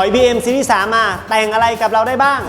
อย BM ซีรีส์3มาแต่งอะไรกับเราได้บ้าง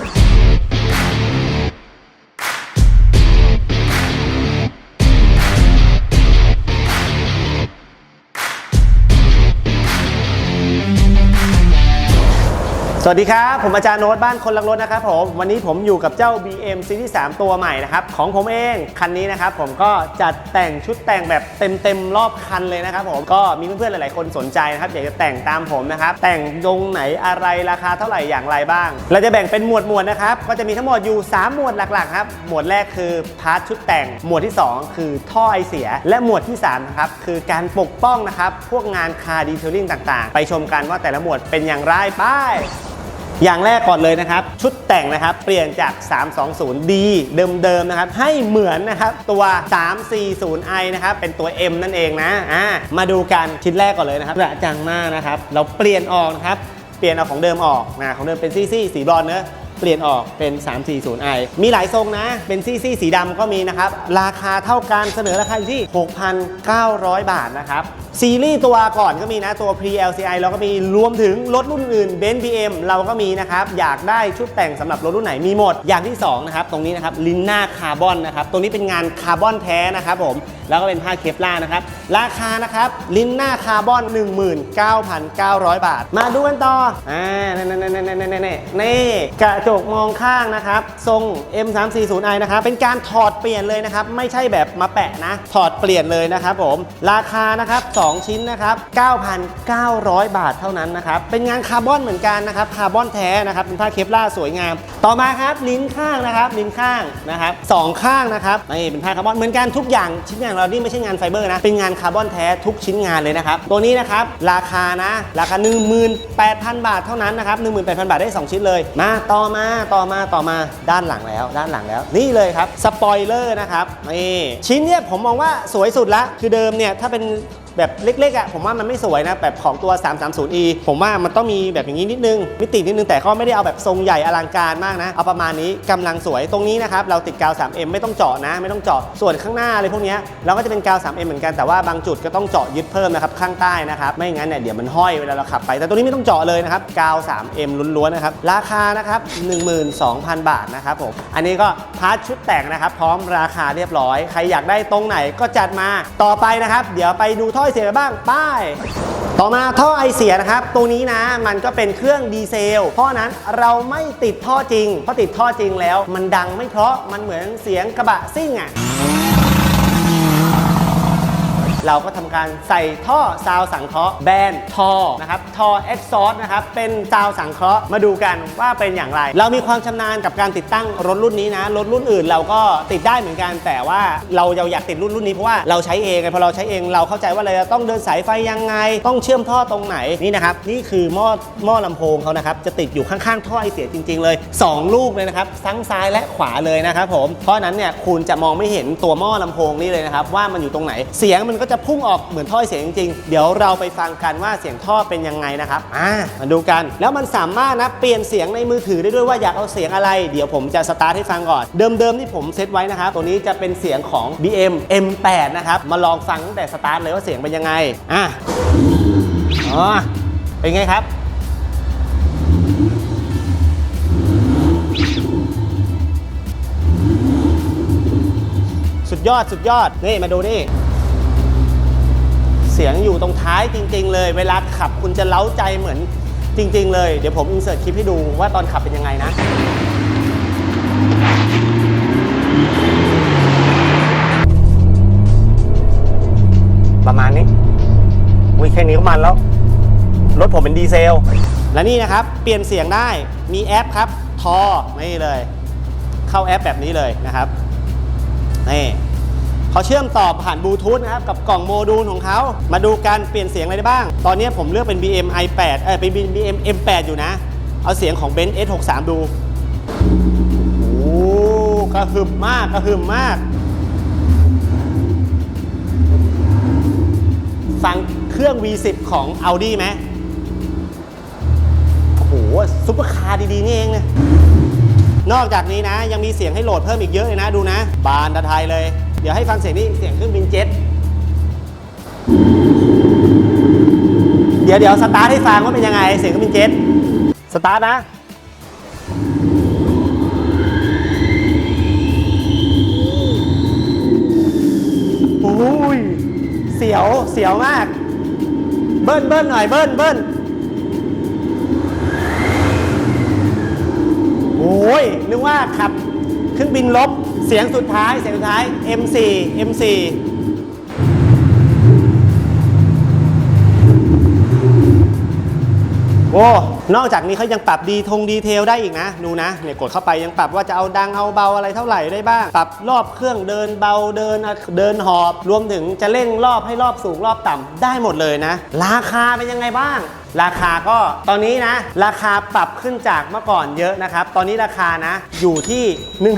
สวัสดีครับ ผมอาจารย์โน้ตบ้านคนลังรถนะครับผมวันนี้ผมอยู่กับเจ้า BM ซีรีส์3ตัวใหม่นะครับของผมเองคันนี้นะครับผมก็จัดแต่งชุดแต่งแบบเต็มๆรอบคันเลยนะครับผมก็มีเพื่อนๆหลายๆคนสนใจนะครับอยากจะแต่งตามผมนะครับแต่งตรงไหนอะไรราคาเท่าไหร่อย่างไรบ้าง เราจะแบ่งเป็นหมวดหมวดๆนะครับก็จะมีทั้งหมดอยู่ 3 หมวดหลักๆครับหมวดแรกคือพาร์ทชุดแต่ง หมวดที่ 2 คือท่อไอเสีย และหมวดที่3นะครับคือการปกป้องนะครับพวกงานคาร์ดีเทลลิ่งต่างๆ ไปชมกันว่าแต่ละหมวดเป็นอย่างไรไป อย่างแรกก่อนเลยนะครับ ชุดแต่งนะครับ เปลี่ยนจาก 320D เดิมๆนะครับ ให้เหมือนนะครับ ตัว 340i นะครับ เป็นตัว M นั่นเองนะอ่ามาดูกันชิ้นแรกก่อนเลยนะครับกระจังมากนะครับ เราเปลี่ยนออกนะครับ เปลี่ยนเอาของเดิมออกนะของเดิมเป็นซี่ๆสีบรอนเนอะ เปลี่ยนออกเป็น 340i มีหลายทรงนะ เป็นซี่ซี่สีดำก็มีนะครับ ราคาเท่ากันเสนอราคาอยู่ที่ 6,900 บาทนะครับ ซีรีส์ตัวก่อนก็มีนะ ตัว Pre LCI เราก็มีรวมถึงรถรุ่นอื่น b e n z BM เราก็มีนะครับ อยากได้ชุดแต่งสำหรับรถรุ่นไหนมีหมด อย่างที่2นะครับตรงนี้นะครับลินน่าคาร์บอนนะครับตรงนี้เป็นงานคาร์บอนแท้นะครับผม แล้วก็เป็นผ้าเคปลาร์นะครับ ราคานะครับลิ้นหน่าคาร์บอน 19,900 บาท มาดูกันต่ออ่านี่นี่นี่นี่นี่นี่นี่กระจกมองข้างนะครับ ทรง M340i นะครับ เป็นการถอดเปลี่ยนเลยนะครับ ไม่ใช่แบบมาแปะนะ ถอดเปลี่ยนเลยนะครับผม ราคานะครับ 2 ชิ้นนะครับ 9,900 บาทเท่านั้นนะครับ เป็นงานคาร์บอนเหมือนกันนะครับ คาร์บอนแท้นะครับ เป็นผ้าเคปลาร์สวยงาม ต่อมาครับลิ้นข้างนะครับ ลิ้นข้างนะครับสองข้างนะครับนี่เป็นผ้าคาร์บอนเหมือนกันทุกอย่างชิ้นอของเรานี่ไม่ใช่งานไฟเบอร์นะ เป็นงานคาร์บอนแท้ทุกชิ้นงานเลยนะครับ ตัวนี้นะครับราคานะ ราคา 18,000 บาทเท่านั้นนะครับ18,000 บาทได้ 2 ชิ้นเลย มาต่อมาต่อมาต่อมาด้านหลังแล้ว ด้านหลังแล้ว นี่เลยครับสปอยเลอร์นะครับนี่ชิ้นเนี้ยผมมองว่าสวยสุดละคือเดิมเนี่ยถ้าเป็น แบบเล็กๆอะผมว่ามันไม่สวยนะแบบของตัว 330e ผมว่ามันต้องมีแบบอย่างนี้นิดนึง มิตินิดนึงแต่ก็ไม่ได้เอาแบบทรงใหญ่อลังการมากนะ เอาประมาณนี้กำลังสวยตรงนี้นะครับเราติดกาว 3m ไม่ต้องเจาะนะ ไม่ต้องเจาะส่วนข้างหน้าอะไรพวกนี้เราก็จะเป็นกาว 3m เหมือนกันแต่ว่าบางจุดก็ต้องเจาะยึดเพิ่มนะครับข้างใต้นะครับไม่งั้นเนี่ยเดี๋ยวมันห้อยเวลาเราขับไป แต่ตัวนี้ไม่ต้องเจาะเลยนะครับกาว 3m ล้วนๆนะครับราคานะครับ12,000 บาทนะครับผมอันนี้ก็พาร์ทชุดแต่งนะครับพร้อมราคาเรียบร้อย ใครอยากได้ตรงไหนก็จัดมาต่อไปนะครับ เดี๋ยวไปดูถ้อยเสียกันบ้างป้าย ต่อมาท่อไอเสียนะครับ ตัวนี้นะมันก็เป็นเครื่องดีเซล เพราะฉะนั้นเราไม่ติดท่อจริง เพราะติดท่อจริงแล้ว มันดังไม่เพราะมันเหมือนเสียงกระบะซิ่งอะ เราก็ทำการใส่ท่อซาวสังเคราะห์แบนทอนะครับทอเอ็กซอสนะครับเป็นซาวสังเคราะห์มาดูกันว่าเป็นอย่างไร เรามีความชำนาญกับการติดตั้งรถรุ่นนี้นะรถรุ่นอื่นเราก็ติดได้เหมือนกัน แต่ว่าเราอยากติดรุ่นรุ่นนี้เพราะว่าเราใช้เองไงพอเราใช้เองเราเข้าใจว่าเราจะต้องเดินสายไฟยังไง ต้องเชื่อมท่อตรงไหนนี่นะครับนี่คือหม้อหม้อลำโพงเขานะครับจะติดอยู่ข้างๆท่อไอเสียจริง ๆ เลยสองลูกเลยนะครับทั้งซ้ายและขวาเลยนะครับผมเพราะฉะนั้นเนี่ยคุณจะมองไม่เห็นตัวหม้อลำโพงนี่เลยนะครับว่ามันอยู่ตรงไหน เสียงมันก็จะพุ่งออกเหมือนท่อไอเสียจริงๆ เดี๋ยวเราไปฟังกันว่าเสียงท่อเป็นยังไงนะครับอ่ามาดูกัน แล้วมันสามารถนะเปลี่ยนเสียงในมือถือได้ด้วยว่าอยากเอาเสียงอะไร เดี๋ยวผมจะสตาร์ทให้ฟังก่อน เดิมๆที่ผมเซตไว้นะครับ ตัวนี้จะเป็นเสียงของ BM M8 นะครับ มาลองฟังตั้งแต่สตาร์ทเลยว่าเสียงเป็นยังไง อะ อ๋อ เป็นไงครับสุดยอดสุดยอด นี่ มาดูนี่ เสียงอยู่ตรงท้ายจริง ๆ เลย เวลาขับคุณจะเล้าใจเหมือนจริง ๆ เลย เดี๋ยวผมอินเสิร์ตคลิปให้ดูว่าตอนขับเป็นยังไงนะประมาณนี้วิแค่นี้ก็มันแล้ว รถผมเป็นดีเซล และนี่นะครับ เปลี่ยนเสียงได้ มีแอปครับ ทอ นี่เลย เข้าแอปแบบนี้เลยนะครับ นี่ เขาเชื่อมต่อผ่านบลูทูธนะครับกับกล่องโมดูลของเขา มาดูการเปลี่ยนเสียงอะไรได้บ้าง ตอนนี้ผมเลือกเป็น BM i8 เออเป็น BM M8 อยู่นะ เอาเสียงของ Benz S63 ดูโอ้กระหึ่มมากกระหึ่มมากฟังเครื่อง V10 ของ Audi ไหมโอ้โหซุปเปอร์คาร์ดีๆ นี่เองนะนอกจากนี้นะ ยังมีเสียงให้โหลดเพิ่มอีกเยอะเลยนะ ดูนะ บานตะไทยเลย ดี๋ยวให้ฟังเสียงนี้เสียงเครื่องบินเจ็ตเดี๋ยวเดี๋ยวสตาร์ทให้ฟังว่าเป็นยังไงเสียงเครื่องบินเจ็ตสตาร์ทนะโอ้ยเสียวเสียวมาก เบิ้ลเบิ้ลหน่อยเบิ้ลเบิ้ลโอ้ยนึกว่าขับ เครื่องบินลบ เสียงสุดท้าย เสียงสุดท้าย M4 M4 โอ้ นอกจากนี้เขายังปรับดีทงดีเทลได้อีกนะดูนะเนี่ยกดเข้าไปยังปรับว่าจะเอาดังเอาเบาอะไรเท่าไหร่ได้บ้าง ปรับรอบเครื่องเดินเบาเดินเดินหอบ รวมถึงจะเร่งรอบให้รอบสูงรอบต่ำได้หมดเลยนะ ราคาเป็นยังไงบ้าง ราคาก็ตอนนี้นะ ราคาปรับขึ้นจากเมื่อก่อนเยอะนะครับ ตอนนี้ราคานะอยู่ที่ 1 1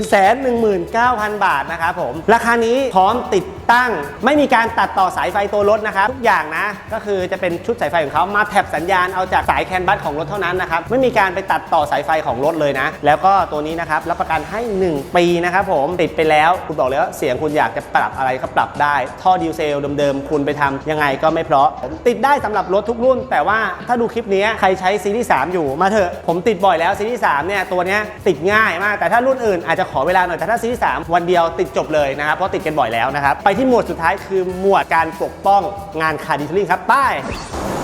9 0 0 0 บาทนะครับผมราคานี้พร้อมติดตั้ง ไม่มีการตัดต่อสายไฟตัวรถนะครับทุกอย่างนะ ก็คือจะเป็นชุดสายไฟของเขามาแท็บสัญญาณเอาจากสายแคนบัสของรถเท่านั้นนะครับไม่มีการไปตัดต่อสายไฟของรถเลยนะ แล้วก็ตัวนี้นะครับรับประกันให้ 1 ปีนะครับผมติดไปแล้วคุณบอกเลยว่าเสียงคุณอยากจะปรับอะไรก็ปรับได้ ท่อดีเซลเดิมๆ คุณไปทำยังไงก็ไม่เพราะผมติดได้สำหรับรถทุกรุ่น แต่ว่าถ้าดูคลิปนี้ใครใช้ซีรีส์3อยู่มาเถอะผมติดบ่อยแล้วซีรีส์3เนี่ยตัวเนี้ยติดง่ายมากแต่ถ้ารุ่นอื่นอาจจะขอเวลาหน่อยแต่ถ้าซีรีส์3วันเดียวติดจบเลยนะครับเพราะติดกันบ่อยแล้วนะครับไปที่หมวดสุดท้ายคือหมวดการปกป้องงานคาร์ดิทลิงครับป้าย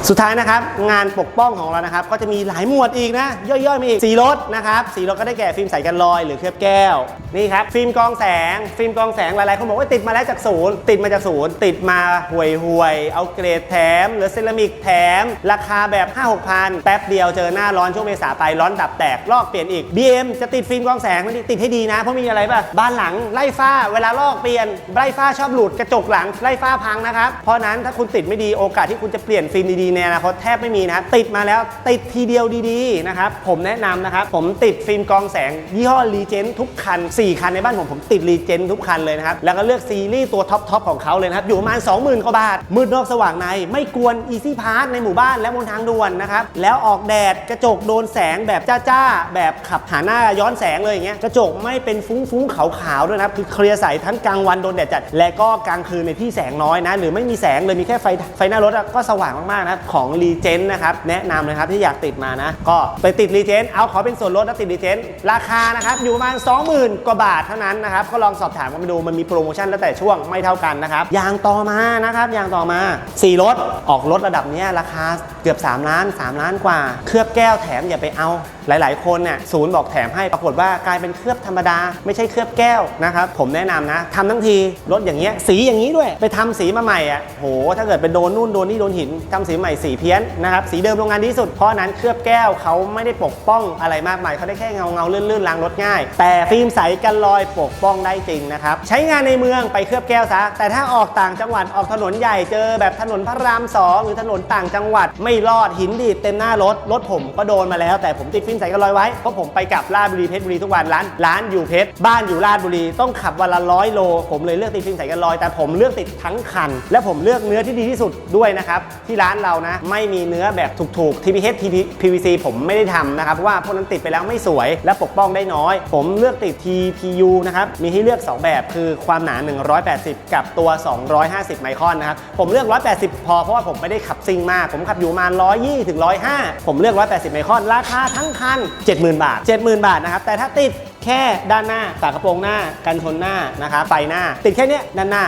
สุดท้ายนะครับงานปกป้องของเรานะครับก็จะมีหลายหมวดอีกนะ ย่อยๆมาอีกสีรถนะครับสีรถก็ได้แก่ฟิล์มใสกันรอยหรือเคลือบแก้วนี่ครับฟิล์มกองแสง ฟิล์มกองแสงหลายๆคนบอกว่าติดมาแล้วจากศูนย์ติดมาจากศูนย์ติดมาห่วยห่วยๆเอาเกรดแถม หรือเซรามิกแถม ราคาแบบ 5 6พันแป๊บเดียวเจอหน้าร้อนช่วงเมษาไปร้อนดับแตกลอกเปลี่ยนอีก BM จะติดฟิล์มกองแสงติดให้ดีนะเพราะมีอะไรป่ะบ้านหลังไล่ฝ้าเวลาลอกเปลี่ยนไล่ฝ้าชอบหลุดกระจกหลังไล่ฝ้าพังนะครับเพราะนั้นถ้าคุณติดไม่ดีโอกาสที่คุณจะเปลี่ยนฟิล์มดีๆ ในอนาคตแทบไม่มีนะครับ ติดมาแล้วติดทีเดียวดีๆนะครับ ผมแนะนำนะครับ ผมติดฟิล์มกรองแสง ยี่ห้อรีเจนทุกคัน 4 คันในบ้านผมผมติดรีเจนทุกคันเลยนะครับ แล้วก็เลือกซีรีส์ตัวท็อปทของเขาเลยนะครับ อยู่ประมาณ 20,000กว่าบาท มืดนอกสว่างใน ไม่กวน Easy Pass ในหมู่บ้านและบนทางด่วนนะครับ แล้วออกแดดกระจกโดนแสงแบบจ้าๆแบบขับหาหน้าย้อนแสงเลยอย่างเงี้ยกระจกไม่เป็นฟุ้งๆขาวๆด้วยนะครับคือเคลียร์ใสทั้งกลางวันโดนแดดจัด และก็กลางคืนในที่แสงน้อยนะหรือไม่มีแสงเลยมีแค่ไฟไฟหน้ารถก็สว่างมากๆนะครับของรีเจนนะครับแนะนำเลยครับที่อยากติดมานะ ก็ไปติดรีเจนเอาขอเป็นส่วนลดแล้วติดรีเจนราคานะครับอยู่ประมาณ 20,000 กว่าบาทเท่านั้นนะครับก็ลองสอบถามกันไปดูมันมีโปรโมชั่นแล้วแต่ช่วงไม่เท่ากันนะครับอย่างต่อมานะครับอย่างต่อมาสี่รถออกรถระดับนี้ราคาเกือบ 3 ล้าน 3 ล้านกว่า เคลือบแก้วแถมอย่าไปเอา หลาย ๆ คนเนี่ยศูนย์บอกแถมให้ปรากฏว่ากลายเป็นเคลือบธรรมดา ไม่ใช่เคลือบแก้วนะครับผมแนะนำนะทำทั้งทีรถอย่างเงี้ยสีอย่างนี้ด้วย ไปทำสีมาใหม่อะโห ถ้าเกิดไปโดนนู่นโดนนี่โดนหินทำสีใหม่สีเพี้ยนนะครับสีเดิมโรงงานดีที่สุดเพราะฉะนั้นเคลือบแก้วเขาไม่ได้ปกป้องอะไรมากมายเขาได้แค่เงาเงาๆลื่นๆล้างรถง่าย แต่ฟิล์มใสกันรอยปกป้องได้จริงนะครับใช้งานในเมืองไปเคลือบแก้วซะแต่ถ้าออกต่างจังหวัดออกถนนใหญ่เจอแบบถนนพระรามสองหรือถนนต่างจังหวัด ไม่รอดหินดีดเต็มหน้ารถรถผมก็โดนมาแล้ว แต่ผมติดฟิล์มใสกันรอยไว้เพราะผมไปกลับลาดบุรีเพชรบุรีทุกวันร้านร้านอยู่เพชรบ้านอยู่ลาดบุรีต้องขับวันละร้อยโล ผมเลยเลือกติดฟิล์มใสกันรอย แต่ผมเลือกติดทั้งคัน และผมเลือกเนื้อที่ดีที่สุดด้วยนะครับที่ร้านเรานะไม่มีเนื้อแบบถูกๆ TPH PVC ผมไม่ได้ทำนะครับเพราะว่าพวกนั้นติดไปแล้วไม่สวย และปกป้องได้น้อย ผมเลือกติด TPU นะครับมีให้เลือก 2 แบบคือความหนา 180 กับตัว 250 ไมครอนนะครับผมเลือก 180 พอเพราะว่าผมไม่ได้ขับซิ่งมาก ผมขับอยู่มา120ถึง105ผมเลือก 180 ไมครอนราคาทั้งคัน70,000 บาท 70,000 บาทนะครับ แต่ถ้าติด แค่ด้านหน้าฝากระโปรงหน้ากันชนหน้านะครับไฟหน้า ติดแค่นี้ด้านหน้า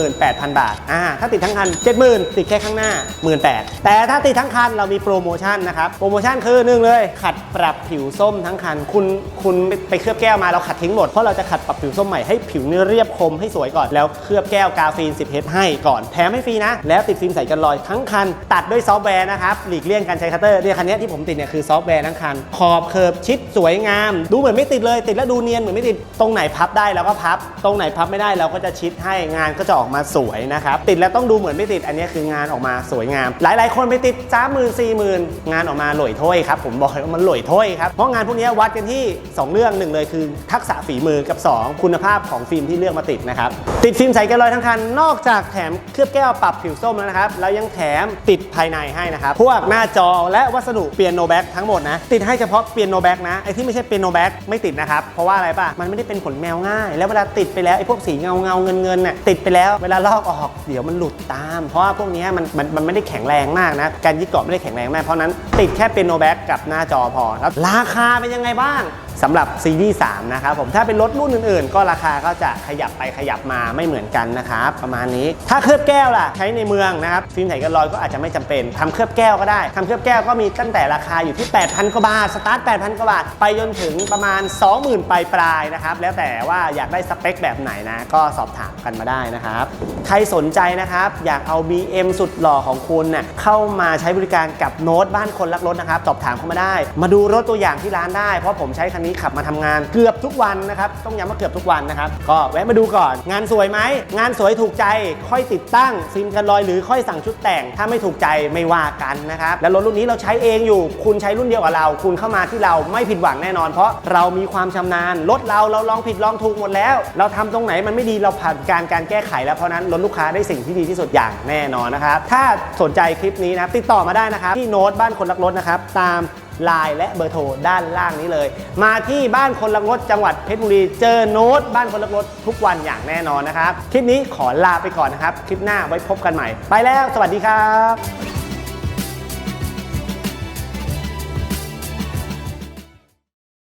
18,000 บาทอ่าถ้าติดทั้งคัน 70,000 ติดแค่ข้างหน้า 18,000 แต่ถ้าติดทั้งคันเรามีโปรโมชั่นนะครับโปรโมชั่นคือหนึ่งเลยขัดปรับผิวส้มทั้งคัน คุณคุณไปเคลือบแก้วมาเราขัดทิ้งหมดเพราะเราจะขัดปรับผิวส้มใหม่ให้ผิวเนื้อเรียบคมให้สวยก่อนแล้วเคลือบแก้วกาฟีน 10เฮดให้ก่อนแถมให้ฟรีนะ แล้วติดฟิล์มใสกันรอยทั้งคัน ตัดด้วยซอฟต์แวร์นะครับหลีกเลี่ยงการใช้คัตเตอร์เนี่ยคันนี้ที่ผมติดเนี่ยคือซอฟต์แวร์ทั้งคันขอบเคิร์บชิดสวยงาม ดูเหมือนไม่ติดเลยติดแล้วดูเนียนเหมือนไม่ติดตรงไหนพับได้เราก็พับ ตรงไหนพับไม่ได้เราก็จะชิดให้งานก็จะออกมาสวยนะครับติดแล้วต้องดูเหมือนไม่ติดอันนี้คืองานออกมาสวยงาม หลาย ๆ คนไปติดสามหมื่นสี่หมื่นงานออกมาหล่ยถ้วยครับผมบอกเลยว่ามันหล่ยถ้วยครับเพราะงานพวกนี้วัดกันที่ 2 เรื่องหนึ่งเลยคือ ทักษะฝีมือกับ 2 คุณภาพของฟิล์มที่เลือกมาติดนะครับติดฟิล์มใสกันรอยทั้งคันนอกจากแถมเคลือบแก้วปรับผิวส้มแล้วนะครับเรายังแถมติดภายในให้นะครับพวกหน้าจอและวัสดุเปียโนแบ็กทั้งหมดนะติดให้เฉพาะเปียโนแบ็กนะไอที่ไม่ใช่เปียโนแบ็กไม่ติดนะครับเพราะว่าอะไรป่ะ มันไม่ได้เป็นขนแมวง่าย แล้วเวลาติดไปแล้วไอ้พวกสีเงาเงาเงินเงินน่ะติดไปแล้วเวลาลอกออกเดี๋ยวมันหลุดตาม เพราะว่าพวกนี้มันมันมันไม่ได้แข็งแรงมากนะ การยึดเกาะไม่ได้แข็งแรงมากเพราะฉะนั้นติดแค่เป็นโนแบ็กกับหน้าจอพอแล้วราคาเป็นยังไงบ้าง สำหรับซีรีส์3นะครับผมถ้าเป็นรถรุ่นอื่นๆ ก็ราคาก็จะขยับไปขยับมาไม่เหมือนกันนะครับประมาณนี้ ถ้าเคลือบแก้วล่ะใช้ในเมืองนะครับฟิล์มไถกันรอยก็อาจจะไม่จำเป็นทำเคลือบแก้วก็ได้ทำเคลือบแก้วก็มีตั้งแต่ราคาอยู่ที่ 8,000กว่าบาทสตาร์ท8,000กว่าบาทไปจนถึงประมาณ 20,000ปลายปลายนะครับแล้วแต่ว่าอยากได้สเปคแบบไหนนะก็สอบถามกันมาได้นะครับใครสนใจนะครับอยากเอา BM สุดหล่อของคุณน่ะเข้ามาใช้บริการกับโน้ตบ้านคนรักรถนะครับสอบถามเข้ามาได้ มาดูรถตัวอย่างที่ร้านได้เพราะผมใช้คันนี้ขับมาทำงานเกือบทุกวันนะครับ ต้องย้ำว่าเกือบทุกวันนะครับ ก็แวะมาดูก่อน งานสวยไหม งานสวยถูกใจค่อยติดตั้งฟิมกันรอยหรือค่อยสั่งชุดแต่ง ถ้าไม่ถูกใจไม่ว่ากันนะครับ แล้วรถรุ่นนี้เราใช้เองอยู่ คุณใช้รุ่นเดียวกับเรา คุณเข้ามาที่เราไม่ผิดหวังแน่นอน เพราะเรามีความชำนาญรถเราเราลองผิดลองถูกหมดแล้ว เราทำตรงไหนมันไม่ดีเราผ่านการการแก้ไขแล้วเพราะนั้นรถลูกค้าได้สิ่งที่ดีที่สุดอย่างแน่นอนนะครับถ้าสนใจคลิปนี้นะติดต่อมาได้นะครับที่โน้ตบ้านคนรักรถนะครับตาม ไลน์และเบอร์โทรด้านล่างนี้เลย มาที่บ้านคนละกรถจังหวัดเพชรบุรีเจอโน้ตบ้านคนละกรถทุกวันอย่างแน่นอนนะครับ คลิปนี้ขอลาไปก่อนนะครับ คลิปหน้าไว้พบกันใหม่ ไปแล้ว สวัสดีครับ